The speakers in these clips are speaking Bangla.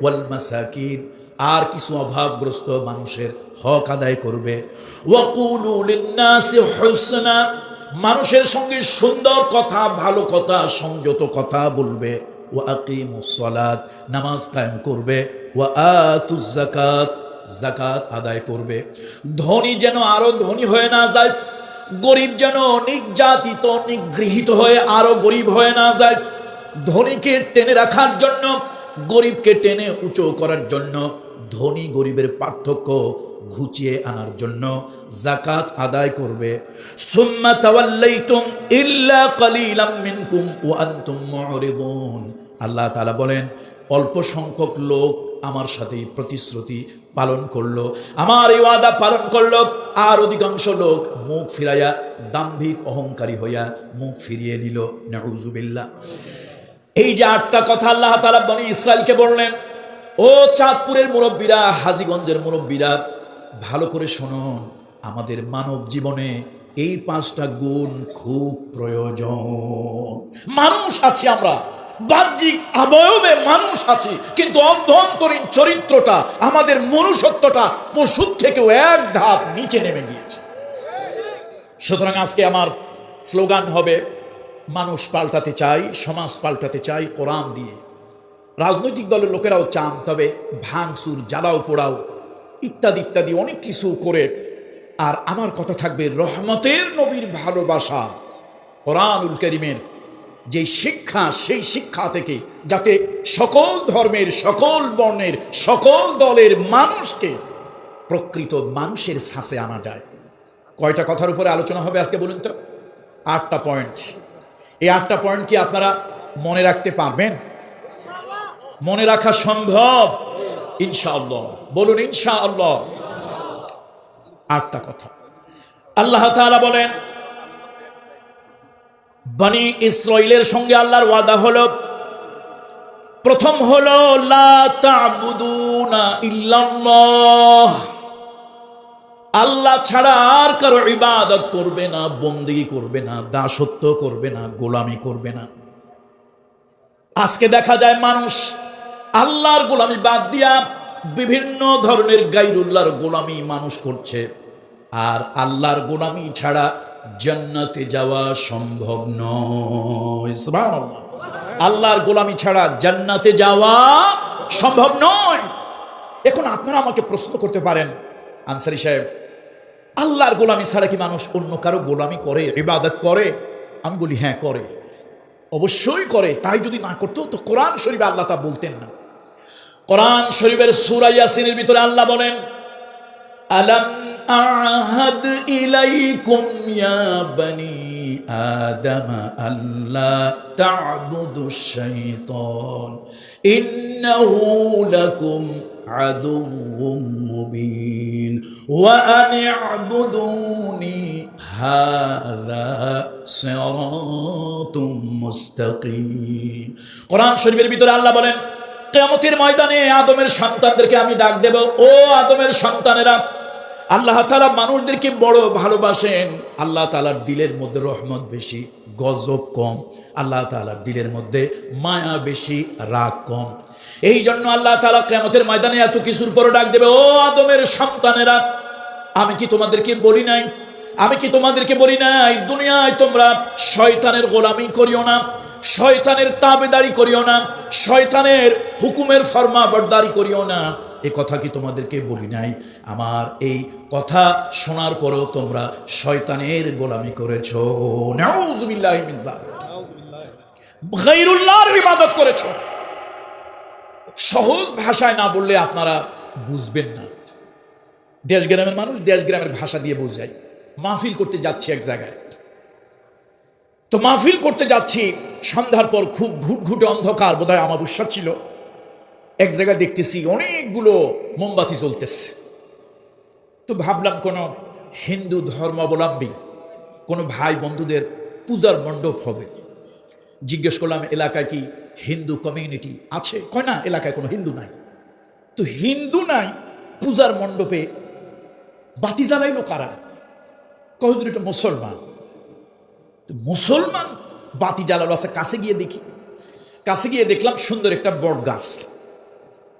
ওয়াল মাসাকিন, আর কিছু অভাবগ্রস্ত মানুষের হক আদায় করবে। মানুষের সঙ্গে সুন্দর কথা, ভালো কথা, সংযত কথা বলবে। ওয়া আকিমুস সালাত, নামাজ কায়েম করবে। ওয়া আতুজ যাকাত জাকাত আদায় করবে। ধনী যেন আরও ধনী হয়ে না যায়, গরিব যেন নির্যাতিত, নিগৃহীত হয়ে আরও গরিব হয়ে না যায়। ধনীকে টেনে রাখার জন্য গরিবকে টেনে উঁচু করার জন্য, ধনী গরিবের পার্থক্য ঘুচিয়ে আনার জন্য জাকাত আদায় করবে। সুম্মা আল্লাহ তাআলা বলেন, অল্প সংখ্যক লোক আমার সাথে প্রতিশ্রুতি পালন করল। আমার এই ওয়াদা পালন করল, আর অধিকাংশ লোক মুখ ফিরাইয়া দাম্ভিক অহংকারী হইয়া মুখ ফিরিয়ে নিল। নাউজুবিল্লাহ। এই যে আটটা কথা আল্লাহ তালা বনি ইসরায়েলকে বললেন, ও চাঁদপুরের মুরব্বীরা, হাজিগঞ্জের মুরব্বীরা, ভালো করে শুনুন, আমাদের মানব জীবনে এই পাঁচটা গুণ খুব প্রয়োজন। মানুষ আছি আমরা, বাহ্যিক অবয়বে মানুষ আছি, কিন্তু অভ্যন্তরীণ চরিত্রটা, আমাদের মনুষ্যত্বটা পশুর থেকেও এক ধাপ নিচে নেমে গিয়েছে। সুতরাং আজকে আমার স্লোগান হবে মানুষ পাল্টাতে চাই সমাজ পাল্টাতে চাই কোরআন দিয়ে। রাজনৈতিক দলের লোকেরাও চান, তবে ভাঙসুর জ্বালাও পোড়াও, ইত্যাদি ইত্যাদি, অনেক কিছু করে। আর আমার কথা থাকবে রহমতের নবীর ভালোবাসা, কোরআনুল করিমের যে শিক্ষা, সেই শিক্ষা থেকে, যাতে সকল ধর্মের, সকল বর্ণের, সকল দলের মানুষকে প্রকৃত মানুষের শ্বাসে আনা যায়। কয়টা কথার উপরে আলোচনা হবে আজকে বলুন তো? আটটা পয়েন্ট এই আটটা পয়েন্ট কি আপনারা মনে রাখতে পারবেন? মনে রাখা সম্ভব। ইনশাআল্লাহ। বলুন, ইনশাআল্লাহ। আটটা কথা। আল্লাহ তাআলা বলেন, বনি ইসরাইলের সঙ্গে আল্লাহর ওয়াদা হলো, প্রথম হলো, লা তা'বুদুনা ইল্লাল্লাহ। আল্লাহ ছাড়া আর কারও ইবাদত করবে না বন্দিগি করবে না, দাসত্ব করবে না, গোলামি করবে না। আজকে দেখা যায় মানুষ আল্লাহর গোলামি বাদ দিয়া বিভিন্ন ধরনের গাইরুল্লাহর গোলামি মানুষ করছে। আর আল্লাহর গোলামি ছাড়া জান্নাতে যাওয়া সম্ভব নয়। আল্লাহর গোলামি ছাড়া জান্নাতে যাওয়া সম্ভব নয়। এখন আপনারা আমাকে প্রশ্ন করতে পারেন। আনসারি সাহেব আল্লাহর গোলামি ছাড়া কি মানুষ অন্য কারও গোলামি করে, ইবাদত করে? আমি বলি হ্যাঁ করে। অবশ্যই করে, তাই যদি না করতো তো কোরআন শরীফে আল্লাহ তা বলতেন না। কোরআন শরীফের সূরা ইয়াসিনের ভিতরে আল্লাহ বলেন, আলাম আহাদ ইলাইকুম ইয়া বনি আদম আল্লাহ তা'বুদু শাইতান ইন্নাহু লাকুম আদুউম مبين. ওয়া اعبدوني هذا صراط مستقيم. قرآن শরীফের ভিতরে আল্লাহ বলেন, কেয়ামতের ময়দানে আদমের সন্তানদেরকে আমি ডাক দেব। ও আদমের সন্তানেরা আল্লাহ তালা মানুষদেরকে বড় ভালোবাসেন। আল্লাহ তালার দিলের মধ্যে রহমত বেশি, গজব কম। আল্লাহ তালার দিলের মধ্যে মায়া বেশি, রাগ কম। এই জন্য আল্লাহ তালা কেমতের ময়দানে এত কিছুর পরে ডাক দেবে, ও আদমের সন্তানেরা, আমি কি তোমাদেরকে বলি নাই আমি কি তোমাদেরকে বলি নাই? দুনিয়ায় তোমরা শয়তানের গোলামি করিও না, শয়তানের তাবেদারি করিও না, শয়তানের হুকুমের ফরমা বরদারি করিও না। এ কথা কি তোমাদেরকে বলি নাই? আমার এই কথা শোনার পরেও তোমরা শয়তানের গোলামি করেছ। যালিক। ইবাদত করেছ। সহজ ভাষায় না বললে আপনারা বুঝবেন না। দেশ গ্রামের মানুষ দেশ গ্রামের ভাষা দিয়ে বোঝায়। মাহফিল করতে যাচ্ছি এক জায়গায়। তো মাহফিল করতে যাচ্ছি, সন্ধ্যার পর খুব ঘুটঘুটে অন্ধকার বোধহয় উৎসাহ ছিল। এক জায়গায় দেখতেছি অনেকগুলো মোমবাতি জ্বলতেছে। তো ভাবলাম কোনো হিন্দু ধর্মাবলম্বী, কোনো ভাই বন্ধুদের পূজার মণ্ডপ হবে। জিজ্ঞেস করলাম, এলাকায় কি হিন্দু কমিউনিটি আছে? কয় না, এলাকায় কোনো হিন্দু নাই। তো হিন্দু নাই, পূজার মণ্ডপে বাতি জ্বালাইলো কারা? কহজুর এটা মুসলমান মুসলমান বাতি জ্বালালো আছে কাছে গিয়ে দেখি। কাছে গিয়ে দেখলাম সুন্দর একটা বট গাছ।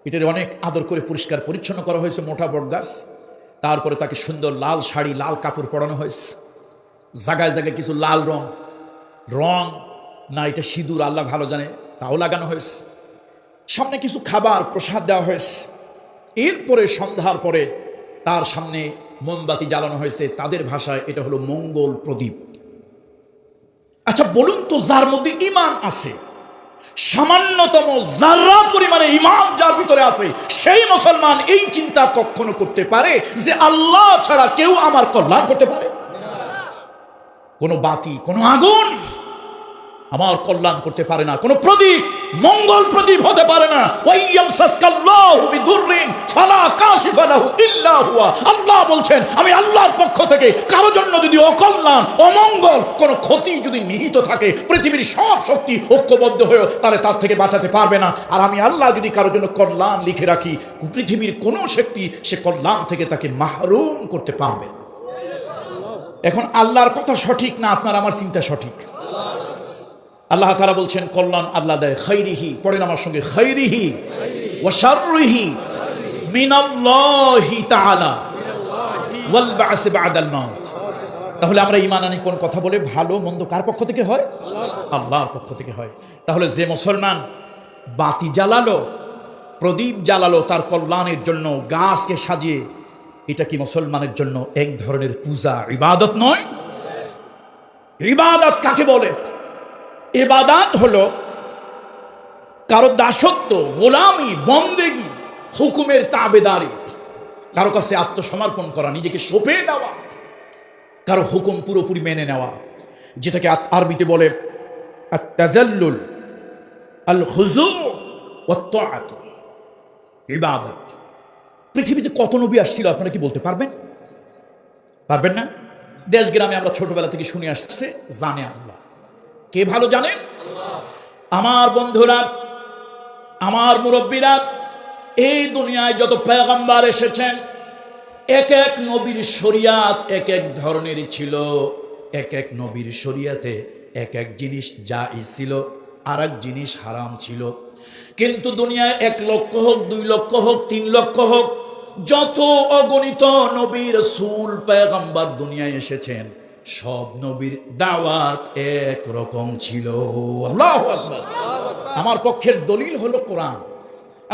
এটার অনেক আদর করে পরিষ্কার পরিচ্ছন্ন করা হয়েছে, মোটা বট গাছ। তারপরে তাকে সুন্দর লাল শাড়ি, লাল কাপড় পরানো হয়েছে। জায়গায় জায়গায় কিছু লাল রং। রং না, এটা সিঁদুর, আল্লাহ ভালো জানে, তাও লাগানো হয়েছে। সামনে কিছু খাবার, প্রসাদ দেওয়া হয়েছে। এরপরে সন্ধ্যার পরে তার সামনে মোমবাতি জ্বালানো হয়েছে, তাদের ভাষায় এটা হলো মঙ্গল প্রদীপ। আচ্ছা বলুন তো, যার মধ্যে ইমান আছে, সামান্যতম যারা পরিমাণে ইমান যার ভিতরে আছে, সেই মুসলমান এই চিন্তা কখনো করতে পারে যে আল্লাহ ছাড়া কেউ আমার কল্যাণ করতে পারে? কোনো বাতি, কোনো আগুন? আমার কল্যাণ করতে পারে না। কোনো প্রদীপ, মঙ্গল প্রদীপ হতে পারে না। আল্লাহ বলছেন, আমি আল্লাহর পক্ষ থেকে কারও জন্য যদি অকল্যাণ, অমঙ্গল, কোনো ক্ষতি যদি নিহিত থাকে, পৃথিবীর সব শক্তি ঐক্যবদ্ধ হয়ে তাহলে তার থেকে বাঁচাতে পারবে না। আর আমি আল্লাহ যদি কারও জন্য কল্যাণ লিখে রাখি, পৃথিবীর কোনো শক্তি সে কল্যাণ থেকে তাকে মাহরুম করতে পারবে এখন আল্লাহর কথা সঠিক না আপনার? আমার চিন্তা সঠিক। আল্লাহ তারা বলছেন, কল্যাণ আল্লাহ দেয় খৈরিহি পড়েন আমার সঙ্গে খৈরিহি ও তাআলা ওয়াল তাহলে আমরা ঈমান আনি কোন কথা বলে? ভালো মন্দ কার পক্ষ থেকে হয়? আল্লাহর পক্ষ থেকে হয়। তাহলে যে মুসলমান বাতি জ্বালালো, প্রদীপ জ্বালালো, তার কল্যাণের জন্য গাছকে সাজিয়ে, এটা কি মুসলমানের জন্য এক ধরনের পূজা, ইবাদত নয়? ইবাদত কাকে বলে? এবাদাত হল কারও দাসত্ব, গোলামি, বন্দেগি হুকুমের তাবেদারি কারও কাছে আত্মসমর্পণ করা, নিজেকে সঁপে দেওয়া, কারও হুকুম পুরোপুরি মেনে নেওয়া, যেটাকে আরবিতে বলে আল ইবাদত। পৃথিবীতে কত নবী আসছিল আপনারা কি বলতে পারবেন? পারবেন না? দেশ গ্রামে আমরা ছোটবেলা থেকে শুনে আসছে, জানে আল্লাহ কে ভালো জানে? আমার বন্ধুরা, আমার মুরব্বীরা, এই দুনিয়ায় যত পেগম্বার এসেছেন, এক এক নবীর শরিয়াত এক এক ধরনের ছিল, এক এক নবীর শরিয়াতে এক এক জিনিস যা ছিল আর এক জিনিস হারাম ছিল। কিন্তু দুনিয়ায় এক লক্ষ হোক, দুই লক্ষ হোক, তিন লক্ষ হোক, যত অগণিত নবীর সুল পেগম্বার দুনিয়ায় এসেছেন সব নবীর দাওয়াত এক রকম ছিল। আল্লাহু আমার পক্ষের দলিল হলো কোরআন।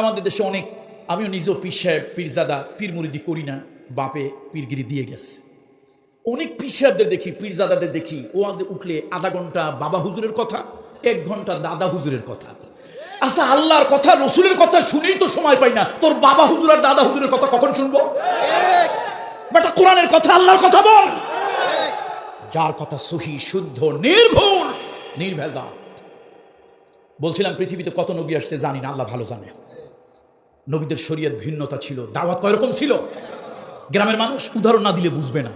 আমাদের দেশে অনেক আমিও নিজেও পীর সাহেব পীরজাদা পীর মুরিদি করি না বাপে পীরগিরি দিয়ে গেছে। অনেক পীর সাহেবদের দেখি পীরজাদাদের দেখি ওয়াজে উঠলে আধা ঘণ্টা বাবা হুজুরের কথা এক ঘণ্টা দাদা হুজুরের কথা। আচ্ছা আল্লাহর কথা রসুলের কথা শুনেই তো সময় পাই না। তোর বাবা হুজুর আর দাদা হুজুরের কথা কখন শুনব? বেটা কোরআনের কথা আল্লাহর কথা বল। যার কথা সহি, শুদ্ধ, নির্ভুল নির্ভেজা বলছিলাম, পৃথিবীতে কত নবী আসছে জানি না, আল্লাহ ভালো জানে। নবীদের শরীরের ভিন্নতা ছিল, দাওয়াত কয় রকম ছিল? গ্রামের মানুষ উদাহরণ না দিলে বুঝবে না।